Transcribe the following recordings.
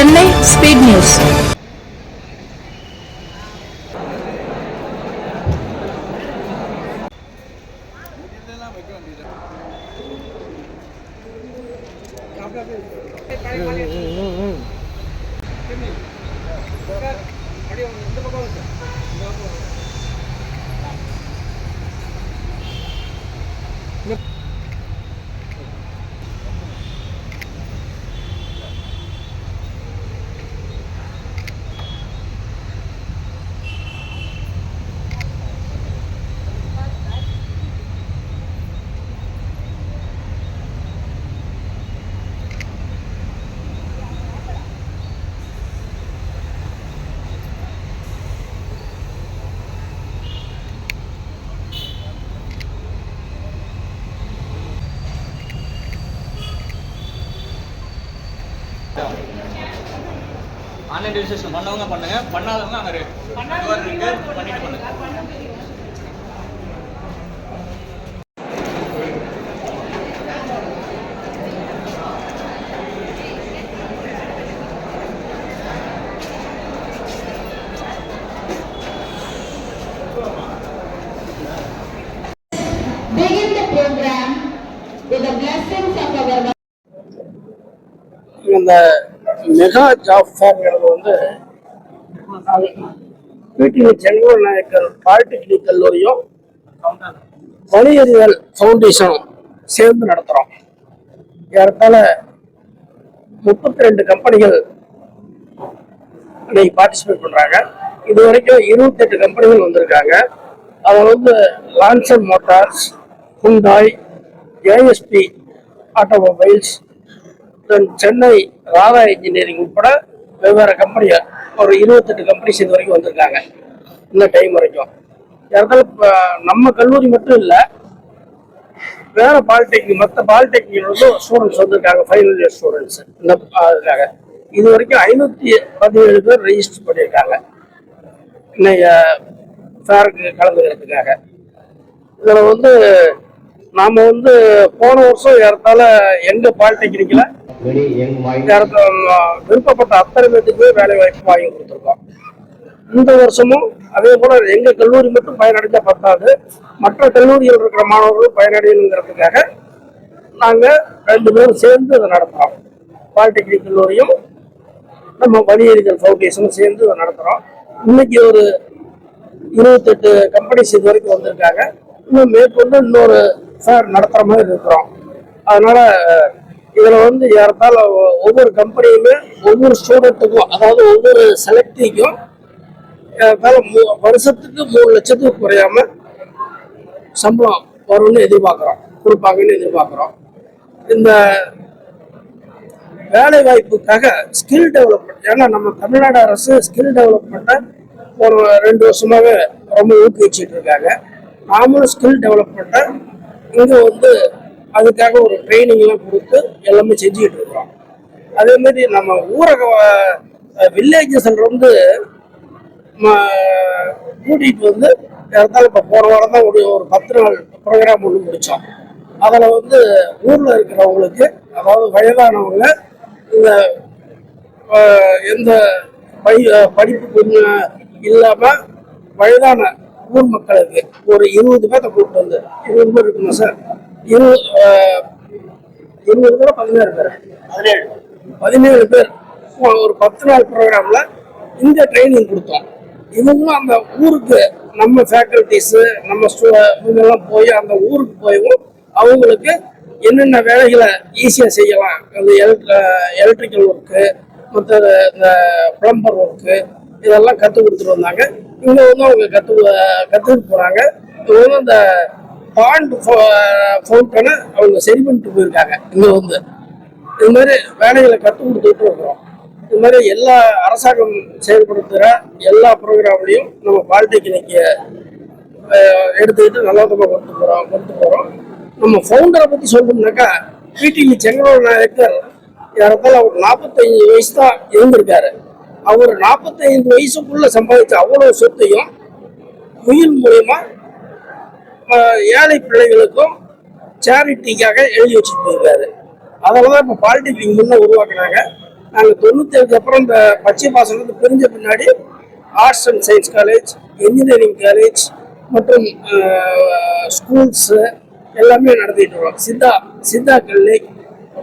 Chennai speed news registration பண்ணவங்க பண்ணுங்க. பண்ணாதவங்க அங்கே இருக்கு. பண்ணிட்டு பண்ணுங்க. இந்த மெகா ஜாப் ஃபார்ங்கிறது வந்து பிடிவி செங்கோல் நாயக்கர் பாலிடெக்னிக் கல்லூரியும் வணிகறிவியல் ஃபவுண்டேஷனும் சேர்ந்து நடத்துகிறோம் ஏறத்தால முப்பத்தி ரெண்டு கம்பெனிகள் இன்னைக்கு பார்ட்டிசிபேட் பண்ணுறாங்க இது வரைக்கும் இருபத்தெட்டு கம்பெனிகள் வந்திருக்காங்க. அதில் வந்து Lancer Motors Hyundai ASP automobiles தென் சென்னை ராதா இன்ஜினியரிங் உட்பட வெவ்வேறு கம்பெனியை ஒரு இருபத்தெட்டு கம்பெனிஸ் இது வரைக்கும் வந்திருக்காங்க. இந்த டைம் வரைக்கும். யாருக்காலும் இப்போ நம்ம கல்லூரி மட்டும் இல்லை வேற பாலிடெக்னிக் மற்ற பாலிடெக்னிக் ஸ்டூடெண்ட்ஸ் வந்திருக்காங்க ஃபைனல் இயர் ஸ்டூடெண்ட்ஸ் இந்த அதுக்காக இது வரைக்கும் ஐநூற்றி பதினேழு பேர் ரெஜிஸ்டர் பண்ணியிருக்காங்க இன்னைக்கு ஃபேருக்கு கலந்துக்கிறதுக்காக. இதில் வந்து நாம் வந்து போன வருஷம் ஏறத்தால எங்கள் பாலிடெக்னிக்கில் விருப்பப்பட்ட அத்தனை பேத்துக்கு வேலை வாய்ப்பு வாங்கி கொடுத்துருக்கோம். இந்த வருஷமும் அதே போல எங்க கல்லூரி மட்டும் பயனடைஞ்ச பத்தாது. மற்ற கல்லூரியில் இருக்கிற மாணவர்களும் பயனடையணுங்கிறதுக்காக நாங்க ரெண்டு பேரும் சேர்ந்து இதை நடத்துறோம். பாலிடெக்னிக் கல்லூரியும் நம்ம வணிகர்கள் ஃபவுண்டேஷனும் சேர்ந்து இதை நடத்துறோம். இன்னைக்கு ஒரு இருபத்தெட்டு கம்பெனிஸ் இது வரைக்கும் வந்திருக்காங்க. இன்னும் மேற்கொண்டு இன்னொரு ஃபேர் நடத்துற மாதிரி இருக்கிறோம். அதனால இதுல வந்து ஏறத்தாழ ஒவ்வொரு கம்பெனியுமே ஒவ்வொரு ஸ்டூடெண்ட்டுக்கும் அதாவது ஒவ்வொரு செலக்டிக்கும் மூ- வருஷத்துக்கு மூணு லட்சத்துக்கு குறையாம சம்பளம் வரும்னு எதிர்பார்க்குறோம் கொடுப்பாங்கன்னு எதிர்பார்க்குறோம். இந்த வேலை வாய்ப்புக்காக ஸ்கில் டெவலப்மெண்ட் ஏன்னா நம்ம தமிழ்நாடு அரசு ஸ்கில் டெவலப்மெண்ட்டை ஒரு ரெண்டு வருஷமாகவே ரொம்ப ஊக்குவிச்சிட்டு இருக்காங்க. நாமளும் ஸ்கில் டெவலப்மெண்ட்டை இங்கே வந்து அதுக்காக ஒரு ட்ரைனிங்லாம் கொடுத்து எல்லாமே செஞ்சுக்கிட்டு இருக்கிறோம் அதே மாதிரி நம்ம ஊரக வில்லேஜஸ்ல வந்து கூட்டிகிட்டு வந்து இருந்தாலும் இப்போ போன வாரம் தான் ஒரு ஒரு பத்து நாள் ப்ரோக்ராம் ஒன்று முடித்தோம் அதில் வந்து ஊரில் இருக்கிறவங்களுக்கு அதாவது வயதானவங்க இந்த எந்த பை படிப்பு இல்லாமல் வயதான ஊர் மக்களுக்கு ஒரு இருபது பேர்த்த கூப்பிட்டு வந்து இருபது பேர் இருக்குமா சார்? இருபது பேர் பதினேழு பேர். பதினேழு. பதினேழு பேர். ஒரு பத்து நாள் ப்ரோக்ராம்ல இந்த ட்ரைனிங் கொடுத்தோம். இவங்களும் அந்த ஊருக்கு நம்ம ஃபேக்கல்டிஸ் நம்ம இவங்கெல்லாம் போய் அந்த ஊருக்கு போயும் அவங்களுக்கு என்னென்ன வேலைகளை ஈஸியாக செய்யலாம். அந்த எலக்ட்ரிக்கல் ஒர்க்கு மற்ற இந்த பிளம்பர் ஒர்க்கு இதெல்லாம் கற்றுக் கொடுத்துட்டு வந்தாங்க. இங்கே வந்து அவங்க கற்று கற்றுக்கிட்டு போனாங்க இவங்க அந்த பாண்ட் ஃபவுண்டனை அவங்க சரி பண்ணிட்டு போயிருக்காங்க. இங்கே வந்து. இது மாதிரி வேலைகளை கற்றுக் கொடுத்துட்டு இருக்கிறோம். இது மாதிரி எல்லா அரசாங்கம் செயல்படுத்துகிற எல்லா ப்ரோக்ராம்லையும் நம்ம பாலிடெக்னிக்கு எடுத்துக்கிட்டு நல்ல விதமாக கொண்டு போகிறோம் கொண்டு போகிறோம் நம்ம ஃபவுண்டரை பற்றி சொல்லணும்னாக்கா பிடிவி செங்கலூர் நாயக்கர் ஏறத்தாழ அவர் நாற்பத்தைந்து வயசு தான் இருந்திருக்காரு அவர் நாற்பத்தைந்து வயசுக்குள்ளே சம்பாதிச்ச அவ்வளோ சொத்தையும் உயிர் மூலயமா ஏழை பிள்ளைகளுக்கும் சேரிட்டிக்காக எழுதி வச்சுட்டு போயிருக்காரு அதனால தான் இப்போ பாலிடெக்னிக் முன்னே உருவாக்குனாங்க. நாங்கள் தொண்ணூத்தி அப்புறம் இந்த பச்சை பாசனத்து பிரிஞ்ச பின்னாடி arts and science college engineering college மற்றும் ஸ்கூல்ஸு எல்லாமே நடத்திட்டு வரோம். சித்தா சித்தா கல்லை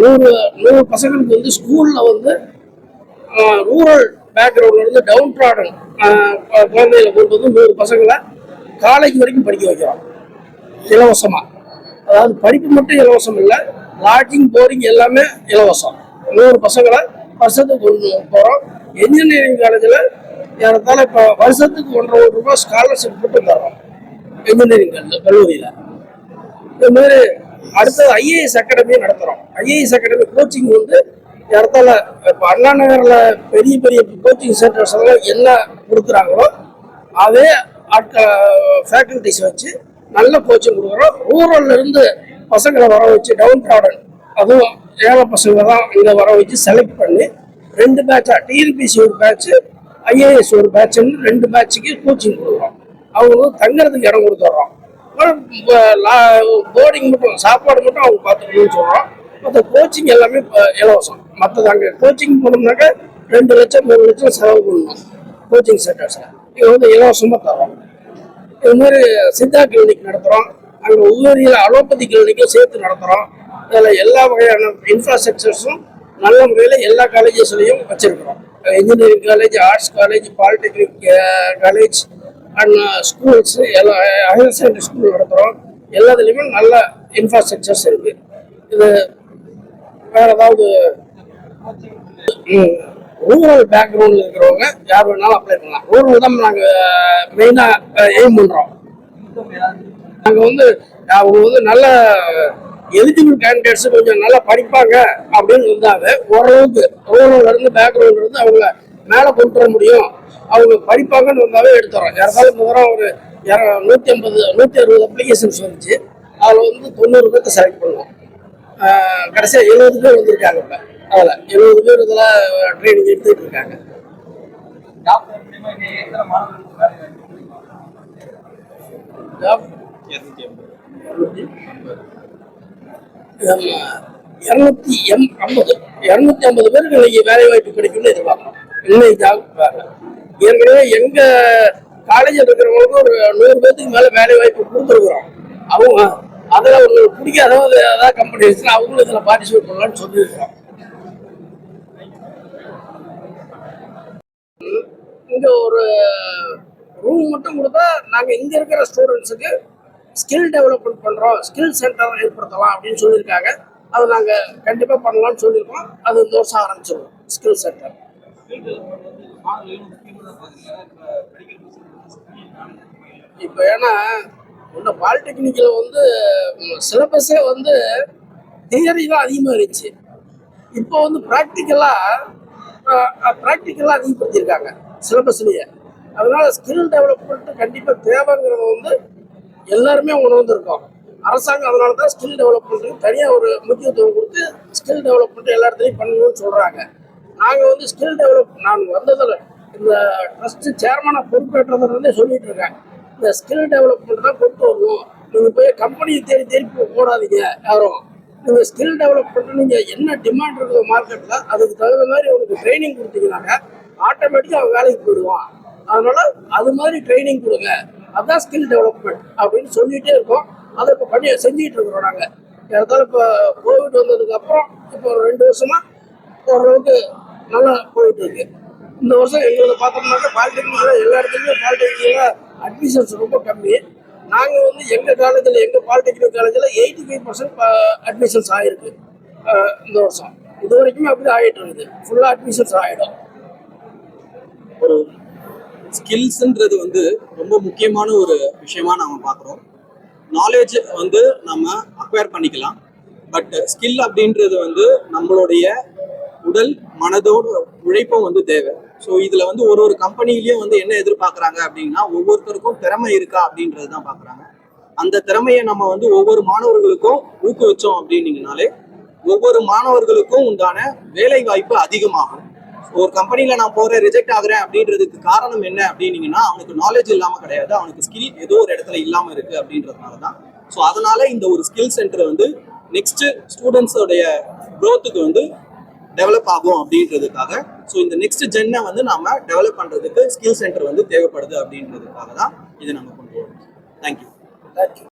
நூறு நூறு பசங்களுக்கு வந்து ஸ்கூலில் வந்து ரூரல் பேக்ரவுண்ட்லேருந்து டவுன் ப்ராடன் குழந்தைகளை கொண்டு வந்து நூறு பசங்களை காலேஜ் வரைக்கும் படிக்க வைக்கிறோம். இலவசமாக அதாவது படிப்பு மட்டும் இலவசம் இல்லை லாட்ஜிங் போரிங் எல்லாமே இலவசம். நூறு பசங்களை வருஷத்துக்கு கொண்டு போகிறோம் இன்ஜினியரிங் காலேஜில் ஏறத்தாழ இப்போ வருஷத்துக்கு ஒன்றரை கோடி ரூபாய் ஸ்காலர்ஷிப் போட்டு தரோம் இன்ஜினியரிங் கல்லூரியில். இதுமாரி அடுத்தது ஐஏஎஸ் அகாடமி நடத்துகிறோம் ஐஏஎஸ் அகாடமி கோச்சிங் வந்து இடத்துல இப்போ அண்ணா நகரில் பெரிய பெரிய கோச்சிங் சென்டர்ஸ் எல்லாம் என்ன கொடுக்குறாங்களோ அதே ஆட்கள் ஃபேக்கல்டிஸ் வச்சு நல்ல கோச்சிங் கொடுக்குறோம். ரூரல்ல இருந்து பசங்களை வர வச்சு டவுன் ப்ராடன் அதுவும் ஏழை பசங்க தான் இங்கே வர வச்சு செலக்ட் பண்ணி ரெண்டு பேட்சா டிஎன்பிசி ஒரு பேட்ச் ஐஏஎஸ் ஒரு பேட்ச்னு ரெண்டு பேட்சுக்கு கோச்சிங் கொடுக்குறோம். அவங்களுக்கு தங்குறதுக்கு இடம் கொடுத்துட்றோம் போர்டிங் மட்டும் சாப்பாடு மட்டும் அவங்க பார்த்துக்கணும்னு சொல்கிறோம் மற்ற கோச்சிங் எல்லாமே இப்போ இலவசம். மற்றது அங்கே கோச்சிங் போனோம்னாக்க ரெண்டு லட்சம் மூணு லட்சம் செலவு பண்ணணும் கோச்சிங் சென்டர்ஸில் இது வந்து இலவசமாக தரோம் இது மாதிரி சித்தா கிளினிக் நடத்துகிறோம் அங்கே உள்ளூரியில் அலோபதி கிளினிக்கும் சேர்த்து நடத்துகிறோம் அதில் எல்லா வகையான இன்ஃப்ராஸ்ட்ரக்சர்ஸும் நல்ல முறையில் எல்லா காலேஜஸ்லையும் வச்சுருக்கிறோம். Engineering college arts college polytechnic college and schools எல்லா ஹையர் செகண்டரி ஸ்கூல் நடத்துகிறோம் எல்லாத்துலேயுமே நல்ல இன்ஃப்ராஸ்ட்ரக்சர்ஸ் இருக்குது இது வேறு ஏதாவது? ரூரல் பேக்ரவுண்டில் இருக்கிறவங்க யார் வேணாலும் அப்ளை பண்ணலாம். ரூரல் தான் நாங்கள் மெயினாக எய்ம் பண்ணுறோம் நாங்கள் வந்து அவங்க வந்து நல்ல எலிஜிபிள் கேண்டிடேட்ஸ் கொஞ்சம் நல்லா படிப்பாங்க அப்படின்னு இருந்தாவே ஓரளவுக்கு ரூரல்ல இருந்து பேக்ரவுண்ட்ல இருந்து அவங்க மேலே கொண்டு வர முடியும். அவங்க படிப்பாங்கன்னு இருந்தாவே எடுத்துறோம் யாராலும் முதல்ல ஒரு இர- நூற்றி ஐம்பது நூற்றி அறுபது அப்ளிகேஷன்ஸ் வந்துச்சு. அதில் வந்து தொண்ணூறு பேர்த்த செலக்ட் பண்ணுவோம். கடைசியாக எழுபது பேர் வந்திருக்காங்க இப்போ. அதில் எழுபது பேர் இதில் ட்ரைனிங் எடுத்துக்கிட்டு இருக்காங்க. இருநூத்தி எம் ஐம்பது. இரநூத்தி ஐம்பது பேருக்கு இன்னைக்கு வேலை வாய்ப்பு கிடைக்கும்னு எதிர்பார்க்கிறோம். இன்னைக்கு ஜாப் ஏற்கனவே எங்க காலேஜில் இருக்கிறவங்களுக்கு ஒரு நூறு பேர்த்துக்கு மேல வேலை வாய்ப்பு கொடுத்துருக்குறோம். அவங்க அதில் ஒரு பிடிக்காதவங்க ஏதாவது கம்பெனி இருந்துச்சுன்னா அவங்களும் இதில் பார்ட்டிசிபேட் பண்ணலாம்னு சொல்லியிருக்கிறோம். இங்க ஒரு ரூம் மட்டும் கொடுத்தா நாங்க இங்க இருக்கிற ஸ்டூடெண்ட்ஸுக்கு ஸ்கில் டெவலப்மெண்ட் பண்றோம் ஸ்கில் சென்டர் ஏற்படுத்தலாம் அப்படின்னு சொல்லியிருக்காங்க. அது நாங்க கண்டிப்பா பண்ணலாம்னு சொல்லியிருக்கோம். அது இந்த வருஷம் ஆரம்பிச்சிருவோம் ஸ்கில் சென்டர் இப்போ ஏன்னா இந்த பாலிடெக்னிக்கில் வந்து சிலபஸே வந்து தியரி தான் அதிகமாக இருந்துச்சு. இப்போ வந்து ப்ராக்டிக்கலாக ப்ராக்டிக்கலாக அதிகப்படுத்தியிருக்காங்க சிலபஸ்லேயே. அதனால் ஸ்கில் டெவலப்மெண்ட் கண்டிப்பாக தேவைங்கிறத வந்து எல்லாருமே உணர்ந்துருக்கோம். அரசாங்கம் அதனால தான் ஸ்கில் டெவலப்மெண்ட்டுக்கு தனியாக ஒரு முக்கியத்துவம் கொடுத்து ஸ்கில் டெவலப்மெண்ட் எல்லா இடத்துலையும் பண்ணணும்னு சொல்கிறாங்க நாங்கள் வந்து ஸ்கில் டெவலப் நான் வந்ததில் இந்த ட்ரஸ்ட்டு சேர்மனாக பொறுப்பேற்றதுலேருந்தே சொல்லிட்டு இருக்கேன். இந்த ஸ்கில் டெவலப்மெண்ட் தான் கொண்டு வரணும். நீங்கள் போய் கம்பெனியை தேடி தேடி போடாதீங்க யாரும். நீங்கள் ஸ்கில் டெவலப்மெண்ட்டு நீங்கள் என்ன டிமாண்ட் இருக்குதோ மார்க்கெட்டில் அதுக்கு தகுந்த மாதிரி அவனுக்கு ட்ரைனிங் கொடுத்தீங்கன்னாக்க ஆட்டோமேட்டிக்காக அவன் வேலைக்கு போயிடுவான். அதனால் அது மாதிரி ட்ரைனிங் கொடுங்க. அதுதான் ஸ்கில் டெவலப்மெண்ட் அப்படின்னு சொல்லிகிட்டே இருக்கோம். அதை இப்போ பண்ணி செஞ்சுக்கிட்டு இருக்கிறோம் நாங்கள் ஏறத்தாலும் இப்போ கோவிட் வந்ததுக்கப்புறம் இப்போ ஒரு ரெண்டு வருஷமாக ஓரளவுக்கு நல்லா போயிட்டு இருக்கு. இந்த வருஷம் எங்களை பார்த்தோம்னாக்கா பாலிடெக்னிக்கில் எல்லா இடத்துலையுமே பாலிடெக்னிக்கில் அட்மிஷன்ஸ் ரொம்ப கம்மி. நாங்கள் வந்து எங்கள் காலேஜில் எங்கள் பாலிடெக்னிக் காலேஜில் எயிட்டி ஃபைவ் பர்சன்ட் அட்மிஷன்ஸ் ஆகிருக்கு இந்த வருஷம். இது வரைக்குமே அப்படி ஆகிட்டு இருக்குது. ஃபுல்லாக அட்மிஷன்ஸ் ஆகிடும் ஒரு ஸ்கில்ஸுன்றது வந்து ரொம்ப முக்கியமான ஒரு விஷயமா நம்ம பார்க்குறோம். நாலேஜ் வந்து நம்ம அக்வயர் பண்ணிக்கலாம். பட் ஸ்கில் அப்படின்றது வந்து நம்மளுடைய உடல் மனதோட உழைப்பும் வந்து தேவை. ஸோ இதில் வந்து ஒரு ஒரு கம்பெனிலையும் வந்து என்ன எதிர்பார்க்குறாங்க அப்படின்னா ஒவ்வொருத்தருக்கும் திறமை இருக்கா அப்படின்றது தான் பார்க்குறாங்க அந்த திறமையை நம்ம வந்து ஒவ்வொரு மாணவர்களுக்கும் ஊக்குவிச்சோம் அப்படின்னீங்கனாலே ஒவ்வொரு மாணவர்களுக்கும் உண்டான வேலை வாய்ப்பு அதிகமாகும் ஒரு கம்பெனியில் நான் போறேன் ரிஜெக்ட் ஆகுறேன் அப்படின்றதுக்கு காரணம் என்ன அப்படின்னீங்கன்னா அவனுக்கு நாலேஜ் இல்லாம கிடையாது. அவனுக்கு ஸ்கில் ஏதோ ஒரு இடத்துல இல்லாம இருக்கு அப்படின்றதுனால தான். ஸோ அதனால இந்த ஒரு ஸ்கில் சென்டர் வந்து நெக்ஸ்ட் ஸ்டூடெண்ட்ஸோடைய க்ரோத்துக்கு வந்து டெவலப் ஆகும் அப்படின்றதுக்காக ஸோ இந்த நெக்ஸ்ட் ஜென்னை வந்து நாம டெவலப் பண்றதுக்கு ஸ்கில் சென்டர் வந்து தேவைப்படுது அப்படின்றதுக்காக தான் இதை நம்ம கொண்டு வரோம் தேங்க்யூ தேங்க்யூ